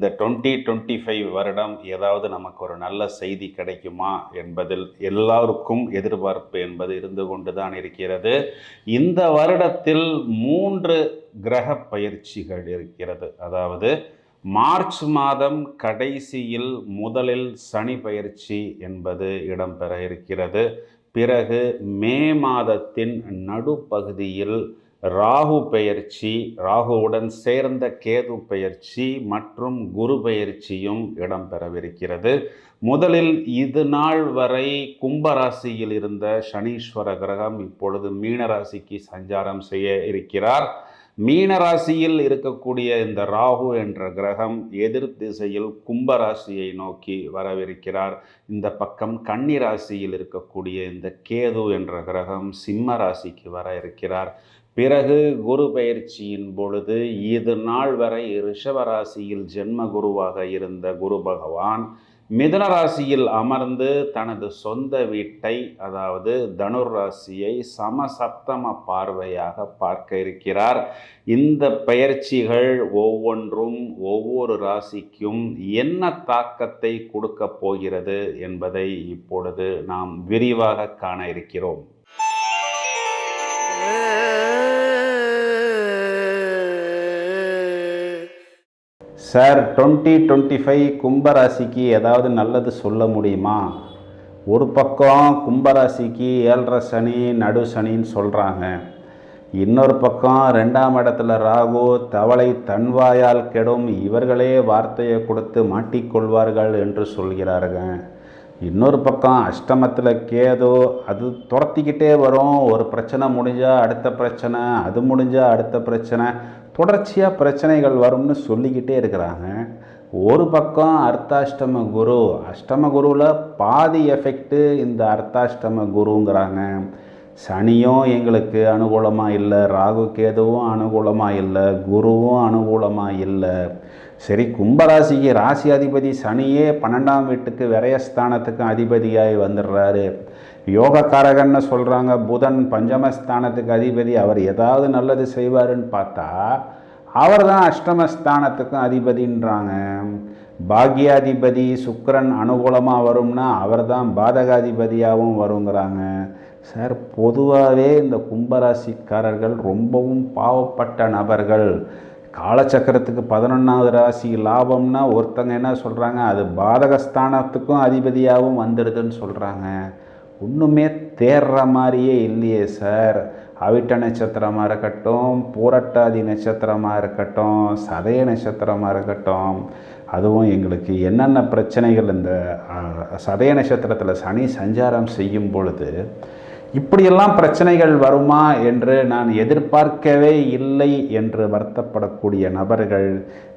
இந்த twenty twenty five வருடம் ஏதாவது நமக்கு ஒரு நல்ல செய்தி கிடைக்குமா என்பதில் எல்லாருக்கும் எதிர்பார்ப்பு என்பது இருந்து கொண்டு தான் இருக்கிறது. இந்த வருடத்தில் மூன்று கிரக பயிற்சிகள் இருக்கிறது. அதாவது மார்ச் மாதம் கடைசியில் முதலில் சனி பயிற்சி என்பது இடம்பெற இருக்கிறது. பிறகு மே மாதத்தின் நடுப்பகுதியில் ராகு பெயர்ச்சி ராகுவுடன் சேர்ந்த கேது பெயர்ச்சி மற்றும் குரு பெயர்ச்சியும் இடம்பெறவிருக்கிறது. முதலில் இது நாள் வரை கும்பராசியில் இருந்த சனீஸ்வர கிரகம் இப்பொழுது மீனராசிக்கு சஞ்சாரம் செய்ய இருக்கிறார். மீனராசியில் இருக்கக்கூடிய இந்த ராகு என்ற கிரகம் எதிர் திசையில் கும்பராசியை நோக்கி வரவிருக்கிறார். இந்த பக்கம் கன்னி ராசியில் இருக்கக்கூடிய இந்த கேது என்ற கிரகம் சிம்ம ராசிக்கு வர இருக்கிறார். பிறகு குரு பயிற்சியின் பொழுது இது நாள் வரை ரிஷபராசியில் ஜென்ம குருவாக இருந்த குரு பகவான் மிதன ராசியில் அமர்ந்து தனது சொந்த வீட்டை அதாவது தனுர் ராசியை சமசப்தம பார்வையாக பார்க்க இருக்கிறார். இந்த பயிற்சிகள் ஒவ்வொன்றும் ஒவ்வொரு ராசிக்கும் என்ன தாக்கத்தை கொடுக்க போகிறது என்பதை இப்பொழுது நாம் விரிவாக காண இருக்கிறோம். சார் டுவெண்ட்டி டுவெண்ட்டி ஃபைவ் கும்பராசிக்கு ஏதாவது நல்லது சொல்ல முடியுமா? ஒரு பக்கம் கும்பராசிக்கு ஏழரை சனி நடு சனின்னு சொல்கிறாங்க இன்னொரு பக்கம் ரெண்டாம் இடத்துல ராகு தவளை தன்வாயால் கெடும் இவர்களே வார்த்தையை கொடுத்து மாட்டிக்கொள்வார்கள் என்று சொல்கிறார்கள் இன்னொரு பக்கம் அஷ்டமத்தில் கேது அது துரத்திக்கிட்டே வரும். ஒரு பிரச்சனை முடிஞ்சால் அடுத்த பிரச்சனை அது முடிஞ்சால் அடுத்த பிரச்சனை. தொடர்ச்சியாக பிரச்சனைகள் வரும்னு சொல்லிக்கிட்டே இருக்கிறாங்க. ஒரு பக்கம் அர்த்தாஷ்டம குரு அஷ்டம குருவில் பாதி எஃபெக்ட்டு இந்த அர்த்தாஷ்டம குருங்கிறாங்க. சனியும் எங்களுக்கு அனுகூலமாக இல்லை ராகு கேதுவும் அனுகூலமாக இல்லை குருவும் அனுகூலமாக இல்லை. சரி கும்பராசிக்கு ராசி அதிபதி சனியே பன்னெண்டாம் வீட்டுக்கு விரயஸ்தானத்துக்கும் அதிபதியாகி வந்துடுறாரு. யோகக்காரகன்னு சொல்கிறாங்க புதன் பஞ்சமஸ்தானத்துக்கு அதிபதி அவர் ஏதாவது நல்லது செய்வாருன்னு பார்த்தா அவர் தான் அஷ்டமஸ்தானத்துக்கும் அதிபதின்றாங்க. பாக்யாதிபதி சுக்கரன் அனுகூலமாக வரும்னா அவர் தான் பாதகாதிபதியாகவும் வருங்கிறாங்க. சார் பொதுவாகவே இந்த கும்பராசிக்காரர்கள் ரொம்பவும் பாவப்பட்ட நபர்கள். காலச்சக்கரத்துக்கு பதினொன்றாவது ராசி லாபம்னா ஒருத்தங்க என்ன சொல்கிறாங்க அது பாதகஸ்தானத்துக்கும் அதிபதியாகவும் வந்துடுதுன்னு சொல்கிறாங்க ஒன்றுமே தேர்ற மாதிரியே இல்லையே சார். அவிட்ட நட்சத்திரமாக இருக்கட்டும் பூரட்டாதி நட்சத்திரமாக இருக்கட்டும் சதய நட்சத்திரமாக இருக்கட்டும் அதுவும் எங்களுக்கு என்னென்ன பிரச்சனைகள் இந்த சதய நட்சத்திரத்தில் சனி சஞ்சாரம் செய்யும் பொழுது இப்படியெல்லாம் பிரச்சனைகள் வருமா என்று நான் எதிர்பார்க்கவே இல்லை என்று வருத்தப்படக்கூடிய நபர்கள்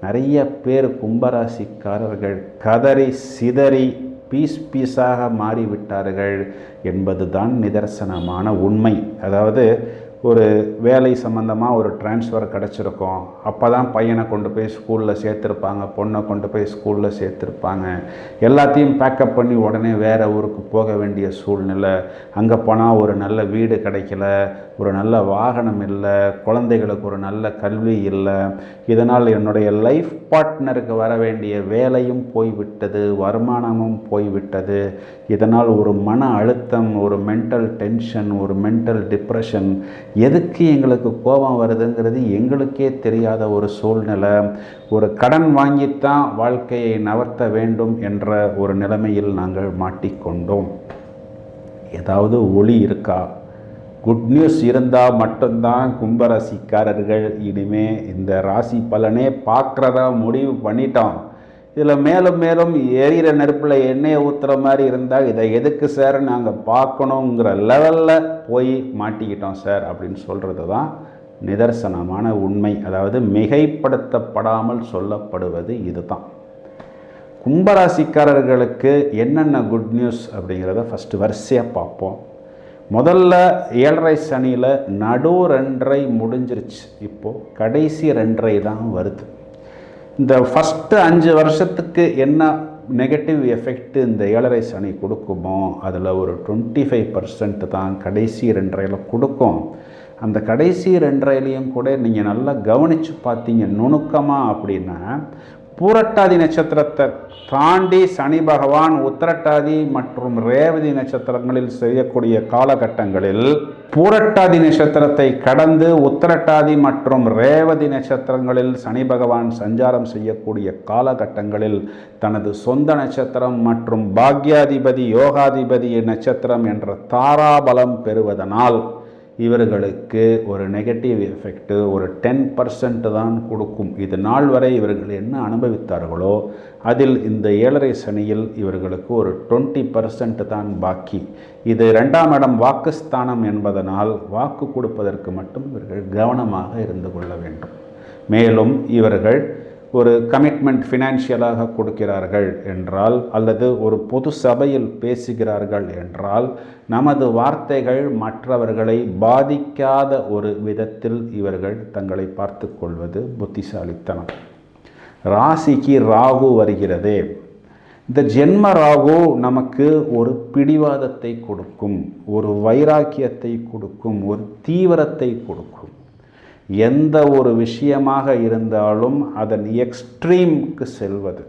நிறைய பேர் கும்பராசிக்காரர்கள் கதறி சிதறி பீஸ் பீஸாக மாறிவிட்டார்கள் என்பதுதான் நிதர்சனமான உண்மை. அதாவது ஒரு வேலை சம்மந்தமாக ஒரு டிரான்ஸ்ஃபர் கிடச்சிருக்கும். அப்போ தான் பையனை கொண்டு போய் ஸ்கூலில் சேர்த்துருப்பாங்க பொண்ணை கொண்டு போய் ஸ்கூலில் சேர்த்துருப்பாங்க. எல்லாத்தையும் பேக்கப் பண்ணி உடனே வேறு ஊருக்கு போக வேண்டிய சூழ்நிலை. அங்கே போனால் ஒரு நல்ல வீடு கிடைக்கல ஒரு நல்ல வாகனம் இல்லை குழந்தைகளுக்கு ஒரு நல்ல கல்வி இல்லை. இதனால் என்னுடைய லைஃப் பார்ட்னருக்கு வர வேண்டிய வேலையும் போய்விட்டது வருமானமும் போய்விட்டது. இதனால் ஒரு மன அழுத்தம் ஒரு மென்டல் டென்ஷன் ஒரு மென்டல் டிப்ரெஷன் எதுக்கு எங்களுக்கு கோபம் வருதுங்கிறது எங்களுக்கே தெரியாத ஒரு சூழ்நிலை. ஒரு கடன் வாங்கித்தான் வாழ்க்கையை நவர்த்த வேண்டும் என்ற ஒரு நிலைமையில் நாங்கள் மாட்டிக்கொண்டோம். ஏதாவது ஒளி இருக்கா? குட் நியூஸ் இருந்தால் மட்டும்தான் கும்பராசிக்காரர்கள் இனிமே இந்த ராசி பலனே பார்க்குறதா முடிவு பண்ணிட்டோம். இதில் மேலும் மேலும் எரியிற நெருப்பில் எண்ணெயை ஊற்றுற மாதிரி இருந்தால் இதை எதுக்கு சார் நாங்கள் பார்க்கணுங்கிற லெவலில் போய் மாட்டிக்கிட்டோம் சார் அப்படின்னு சொல்கிறது தான் நிதர்சனமான உண்மை. அதாவது மிகைப்படுத்தப்படாமல் சொல்லப்படுவது இதுதான் கும்பராசிக்காரர்களுக்கு என்னென்ன குட் நியூஸ் அப்படிங்கிறத ஃபஸ்ட்டு வரிசையாக பார்ப்போம். முதல்ல ஏழரை சனியில் நடு ரெண்டரை முடிஞ்சிருச்சு. இப்போது கடைசி ரெண்டரை தான் வருது. இந்த ஃபஸ்ட்டு அஞ்சு வருஷத்துக்கு என்ன நெகட்டிவ் எஃபெக்ட் இந்த ஏழரை சனி கொடுக்குமோ அதில் ஒரு டுவெண்ட்டி ஃபைவ் பர்சன்ட் தான் கடைசி ரெண்டரையில் கொடுக்கும். அந்த கடைசி ரெண்டரைலையும் கூட நீங்கள் நல்லா கவனித்து பார்த்தீங்க நுணுக்கமாக அப்படின்னா பூரட்டாதி நட்சத்திரத்தை தாண்டி சனி பகவான் உத்திரட்டாதி மற்றும் ரேவதி நட்சத்திரங்களில் செய்யக்கூடிய காலகட்டங்களில் பூரட்டாதி நட்சத்திரத்தை கடந்து உத்திரட்டாதி மற்றும் ரேவதி நட்சத்திரங்களில் சனி பகவான் சஞ்சாரம் செய்யக்கூடிய காலகட்டங்களில் தனது சொந்த நட்சத்திரம் மற்றும் பாக்யாதிபதி யோகாதிபதி நட்சத்திரம் என்ற தாராபலம் பெறுவதனால் இவர்களுக்கு ஒரு நெகட்டிவ் எஃபெக்ட்டு ஒரு டென் பர்சன்ட் தான் கொடுக்கும். இது நாள் வரை இவர்கள் என்ன அனுபவித்தார்களோ அதில் இந்த ஏழரை சனியில் இவர்களுக்கு ஒரு டுவெண்ட்டி பர்சன்ட் தான் பாக்கி. இது ரெண்டாம் இடம் வாக்குஸ்தானம் என்பதனால் வாக்கு கொடுப்பதற்கு மட்டும் இவர்கள் கவனமாக இருந்து கொள்ள வேண்டும். மேலும் இவர்கள் ஒரு கமிட்மெண்ட் ஃபினான்ஷியலாக கொடுக்கிறார்கள் என்றால் அல்லது ஒரு பொது சபையில் பேசுகிறார்கள் என்றால் நமது வார்த்தைகள் மற்றவர்களை பாதிக்காத ஒரு விதத்தில் இவர்கள் தங்களை பார்த்து கொள்வது புத்திசாலித்தனம். ராசிக்கு ராகு வருகிறதே. இந்த ஜென்ம ராகு நமக்கு ஒரு பிடிவாதத்தை கொடுக்கும் ஒரு வைராக்கியத்தை கொடுக்கும் ஒரு தீவிரத்தை கொடுக்கும். எந்த ஒரு விஷயமாக இருந்தாலும் அதன் எக்ஸ்ட்ரீம்க்கு செல்வது.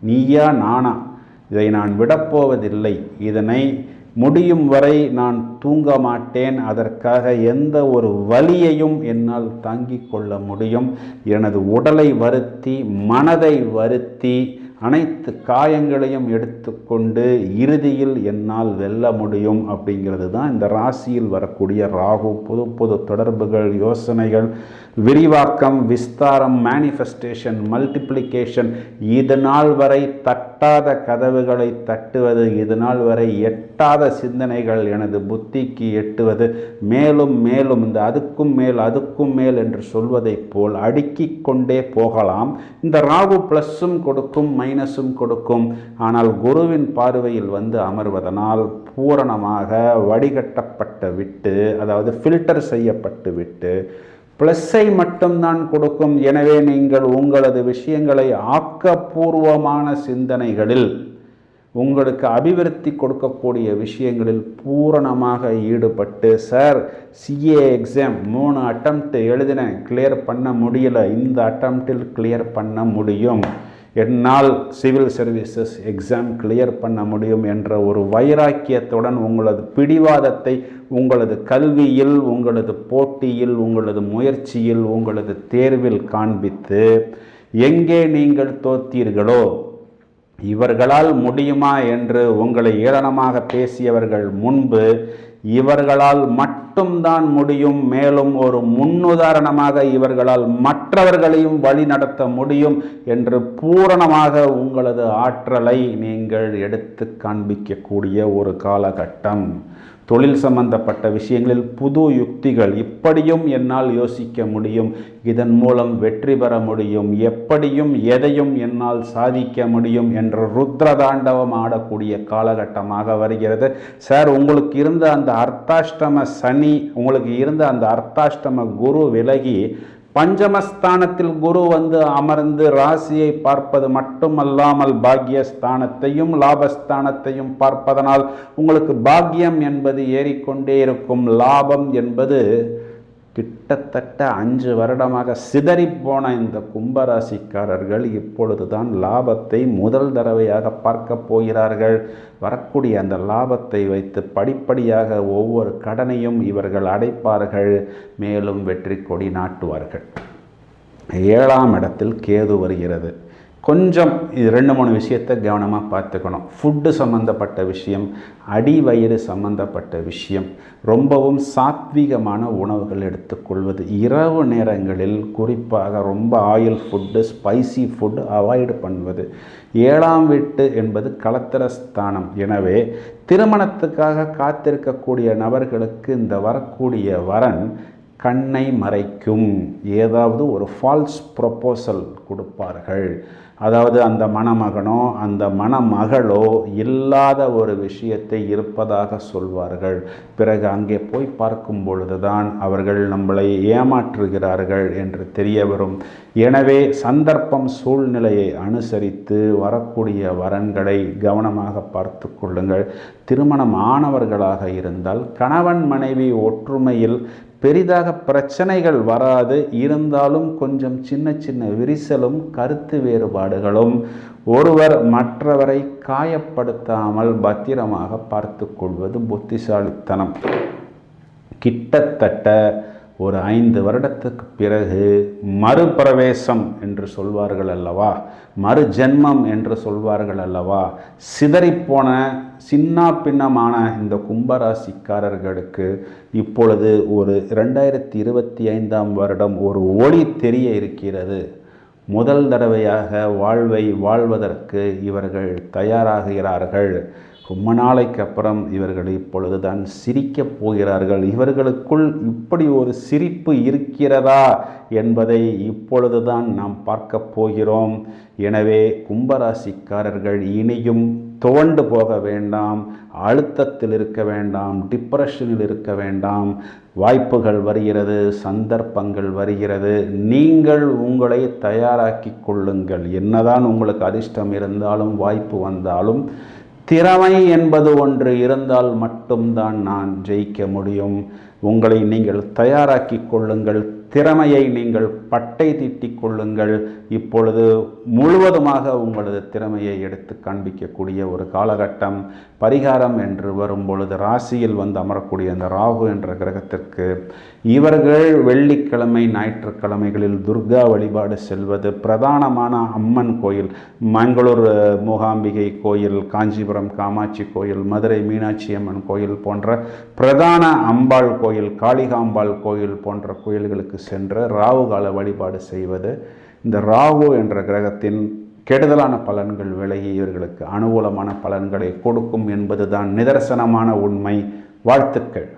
நீயா நானா? இதை நான் விடப்போவதில்லை. இதனை முடியும் வரை நான் தூங்க மாட்டேன் அதற்காக எந்த ஒரு வலியையும் என்னால் தாங்கிக் கொள்ள முடியும். எனது உடலை வருத்தி மனதை வருத்தி அனைத்து காயங்களையும் எடுத்துக்கொண்டு இறுதியில் என்னால் வெல்ல முடியும் அப்படிங்கிறது தான் இந்த ராசியில் வரக்கூடிய ராகு. புது புது தொடர்புகள் யோசனைகள் விரிவாக்கம் விஸ்தாரம் மேனிஃபெஸ்டேஷன் மல்டிப்ளிகேஷன் இது நாள் வரை தட்டாத கதவுகளை தட்டுவது இது நாள் வரை எட்டாத சிந்தனைகள் எனது புத்திக்கு எட்டுவது. மேலும் மேலும் இந்த அதுக்கும் மேல் அதுக்கும் மேல் என்று சொல்வதைப் போல் அடுக்கிக் கொண்டே போகலாம். இந்த ராகு ப்ளஸ்ஸும் கொடுக்கும் மைனஸும் கொடுக்கும். ஆனால் குருவின் பார்வையில் வந்து அமர்வதனால் பூரணமாக வடிகட்டப்பட்ட விட்டு அதாவது ஃபில்டர் செய்யப்பட்டு விட்டு ப்ளஸ்ஸை மட்டும்தான் கொடுக்கும். எனவே நீங்கள் உங்களது விஷயங்களை ஆக்கப்பூர்வமான சிந்தனைகளில் உங்களுக்கு அபிவிருத்தி கொடுக்கக்கூடிய விஷயங்களில் பூரணமாக ஈடுபட்டு சார் சிஏ எக்ஸாம் மூணு அட்டம்ப்ட் எழுதினேன். கிளியர் பண்ண முடியல. இந்த அட்டம்ப்டில் கிளியர் பண்ண முடியும். என்னால் சிவில் சர்வீசஸ் எக்ஸாம் கிளியர் பண்ண முடியும் என்ற ஒரு வைராக்கியத்துடன் உங்களது பிடிவாதத்தை உங்களது கல்வியில் உங்களது போட்டியில் உங்களது முயற்சியில் உங்களது தேர்வில் காண்பித்து எங்கே நீங்கள் தோத்தீர்களோ இவர்களால் முடியுமா என்று உங்களை ஏளனமாக பேசியவர்கள் முன்பு இவர்களால் மட்டும்தான் முடியும். மேலும் ஒரு முன்னுதாரணமாக இவர்களால் மற்றவர்களையும் வழி நடத்த முடியும் என்று பூரணமாக உங்களது ஆற்றலை நீங்கள் எடுத்து காண்பிக்கக்கூடிய ஒரு காலகட்டம். தொழில் சம்பந்தப்பட்ட விஷயங்களில் புது யுக்திகள் இப்படியும் என்னால் யோசிக்க முடியும். இதன் மூலம் வெற்றி பெற முடியும். எப்படியும் எதையும் என்னால் சாதிக்க முடியும் என்ற ருத்ரதாண்டவம் ஆடக்கூடிய காலகட்டமாக வருகிறது. சார் உங்களுக்கு இருந்த அந்த அர்த்தாஷ்டம சனி உங்களுக்கு இருந்த அந்த அர்த்தாஷ்டம குரு விலகி பஞ்சமஸ்தானத்தில் குரு வந்து அமர்ந்து ராசியை பார்ப்பது மட்டுமல்லாமல் பாக்யஸ்தானத்தையும் லாபஸ்தானத்தையும் பார்ப்பதனால் உங்களுக்கு பாக்கியம் என்பது ஏறிக்கொண்டே இருக்கும். லாபம் என்பது கிட்டத்தட்ட அஞ்சு வருடமாக சிதறிப்போன இந்த கும்பராசிக்காரர்கள் இப்பொழுதுதான் லாபத்தை முதல் தடவையாக பார்க்க போகிறார்கள். வரக்கூடிய அந்த லாபத்தை வைத்து படிப்படியாக ஒவ்வொரு கடனையும் இவர்கள் அடைப்பார்கள். மேலும் வெற்றி கொடி நாட்டுவார்கள். ஏழாம் இடத்தில் கேது வருகிறது. கொஞ்சம் இது ரெண்டு மூணு விஷயத்தை கவனமாக பார்த்துக்கணும். ஃபுட்டு சம்மந்தப்பட்ட விஷயம் அடி வயிறு சம்மந்தப்பட்ட விஷயம் ரொம்பவும் சாத்வீகமான உணவுகள் எடுத்துக்கொள்வது இரவு நேரங்களில் குறிப்பாக ரொம்ப oil food spicy food avoid பண்ணுவது. ஏழாம் வீட்டு என்பது களத்திர ஸ்தானம் எனவே திருமணத்துக்காக காத்திருக்கக்கூடிய நபர்களுக்கு இந்த வரக்கூடிய வரன் கண்ணை மறைக்கும். ஏதாவது ஒரு ஃபால்ஸ் ப்ரொப்போசல் கொடுப்பார்கள். அதாவது அந்த மணமகனோ அந்த மணமகளோ இல்லாத ஒரு விஷயத்தை இருப்பதாக சொல்வார்கள். பிறகு அங்கே போய் பார்க்கும் பொழுதுதான் அவர்கள் நம்மளை ஏமாற்றுகிறார்கள் என்று தெரிய வரும். எனவே சந்தர்ப்பம் சூழ்நிலையை அனுசரித்து வரக்கூடிய வரன்களை கவனமாக பார்த்து கொள்ளுங்கள். திருமணம் ஆனவர்களாக இருந்தால் கணவன் மனைவி ஒற்றுமையில் பெரிதாக பிரச்சனைகள் வராது இருந்தாலும் கொஞ்சம் சின்ன சின்ன விரிசலும் கருத்து வேறுபாடுகளும் ஒருவர் மற்றவரை காயப்படுத்தாமல் பத்திரமாக பார்த்து கொள்வது புத்திசாலித்தனம். கிட்டத்தட்ட ஒரு ஐந்து வருடத்துக்கு பிறகு மறுபிரவேசம் என்று சொல்வார்கள் அல்லவா? மறு ஜென்மம் என்று சொல்வார்கள் அல்லவா? சிதறிப்போன சின்ன பின்னமான இந்த கும்பராசிக்காரர்களுக்கு இப்பொழுது ஒரு ரெண்டாயிரத்தி இருபத்தி ஐந்தாம் வருடம் ஒரு ஒளி தெரிய இருக்கிறது. முதல் தடவையாக வாழ்வை வாழ்வதற்கு இவர்கள் தயாராகிறார்கள். ரொம்ப நாளைக்கு அப்புறம் இவர்கள் இப்பொழுதுதான் சிரிக்கப் போகிறார்கள். இவர்களுக்குள் இப்படி ஒரு சிரிப்பு இருக்கிறதா என்பதை இப்பொழுதுதான் நாம் பார்க்க போகிறோம். எனவே கும்பராசிக்காரர்கள் இனியும் துவண்டு போக வேண்டாம் அழுத்தத்தில் இருக்க வேண்டாம் டிப்ரெஷனில் இருக்க வேண்டாம். வாய்ப்புகள் வருகிறது சந்தர்ப்பங்கள் வருகிறது. நீங்கள் உங்களை தயாராக்கி கொள்ளுங்கள். என்னதான் உங்களுக்கு அதிர்ஷ்டம் இருந்தாலும் வாய்ப்பு வந்தாலும் திறமை என்பது ஒன்று இருந்தால் மட்டும்தான் நான் ஜெயிக்க முடியும். உங்களை நீங்கள் தயாராக்கி கொள்ளுங்கள். திறமையை நீங்கள் பட்டை தீட்டிக் கொள்ளுங்கள். இப்பொழுது முழுவதுமாக உங்களது திறமையை எடுத்து காண்பிக்கக்கூடிய ஒரு காலகட்டம் பரிகாரம் என்று வரும் பொழுது ராசியில் வந்து அமரக்கூடிய அந்த ராகு என்ற கிரகத்திற்கு இவர்கள் வெள்ளிக்கிழமை ஞாயிற்றுக்கிழமைகளில் துர்கா வழிபாடு செல்வது பிரதானமான அம்மன் கோயில். மங்களூர் மூகாம்பிகை கோயில் காஞ்சிபுரம் காமாட்சி கோயில் மதுரை மீனாட்சி அம்மன் கோயில் போன்ற பிரதான அம்பாள் கோயில் காளிகாம்பாள் கோயில் போன்ற கோயில்களுக்கு சென்று ராகு கால வழிபாடு செய்வது இந்த ராகு என்ற கிரகத்தின் கெடுதலான பலன்கள் விலகி இவர்களுக்கு அனுகூலமான பலன்களை கொடுக்கும் என்பதுதான் நிதர்சனமான உண்மை. வாழ்த்துக்கள்.